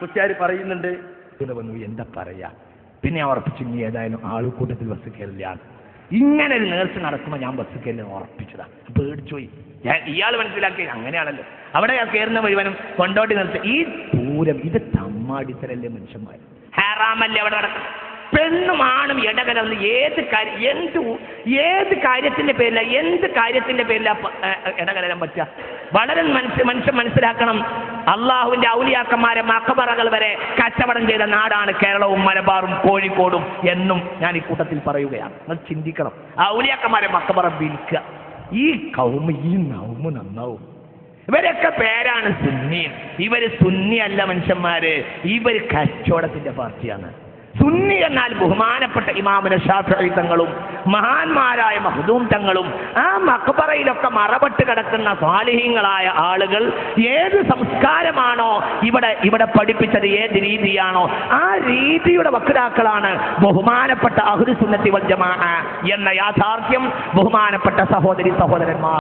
കുറ്റാര് പറയുന്നുണ്ട്. ഇത് വന്നു എന്താ പറയാ? പിന്നെ ഉറപ്പിച്ചു ഇനി ഏതായാലും ആളുകൂട്ടത്തിൽ ബസ് കയറില്ല. ഇങ്ങനെ ഒരു നേഴ്സ് നടക്കുമ്പോൾ ഞാൻ ബസ് കയറി ഉറപ്പിച്ചതാ. പേടിച്ചുപോയി ഞാൻ ഇയാൾ മനസ്സിലാക്കി അങ്ങനെയാണല്ലോ. അവിടെ ഞാൻ കയറുന്ന മുഴുവനും കൊണ്ടോട്ടി നിർത്തി. ഈ പൂരം ഇത് തമ്മാടിത്തരല്ലേ മനുഷ്യന്മാർ ഹാറാമല്ലേ അവിടെ നടക്കും പെണ്ണും ആണും ഇടകലർന്ന് ഏത് കാര്യം എന്ത് ഏത് കാര്യത്തിന്റെ പേരില എന്ത് കാര്യത്തിന്റെ പേരില ഇടകലരാൻ പറ്റുക? വളരെ മനുഷ്യ മനുഷ്യൻ മനസ്സിലാക്കണം. അള്ളാഹുവിന്റെ ഔലിയാക്കന്മാരെ മക്കബറകൾ വരെ കച്ചവടം ചെയ്ത നാടാണ് കേരളവും മലബാറും കോഴിക്കോടും എന്നും ഞാൻ ഈ കൂട്ടത്തിൽ പറയുകയാണ്. നിങ്ങൾ ചിന്തിക്കണം. ഔലിയാക്കന്മാരെ മക്കബറ വിൽക്കുക. ഈ കൗമ ഈ നൗമ നന്നാവും. ഇവരൊക്കെ പേരാണ് സുന്നി. ഇവർ സുന്നി അല്ല മനുഷ്യന്മാര്. ഇവർ കച്ചവടത്തിന്റെ പാർട്ടിയാണ്. സുന്നി എന്നാൽ ബഹുമാനപ്പെട്ട ഇമാമിന് ഷാഫി തങ്ങളും മഹാന്മാരായ മഹദൂം തങ്ങളും ആ മക്ബറയിലൊക്കെ മറപെട്ട് കിടക്കുന്ന സ്വാലിഹീങ്ങളായ ആളുകൾ ഏത് സംസ്കാരമാണോ ഇവിടെ ഇവിടെ പഠിപ്പിച്ചത് ഏത് രീതിയാണോ ആ രീതിയുടെ വക്താക്കളാണ് ബഹുമാനപ്പെട്ട അഹുദ് സുന്നത്തി വൽ ജമാഅ എന്ന യാഥാർത്ഥ്യം ബഹുമാനപ്പെട്ട സഹോദരി സഹോദരന്മാർ.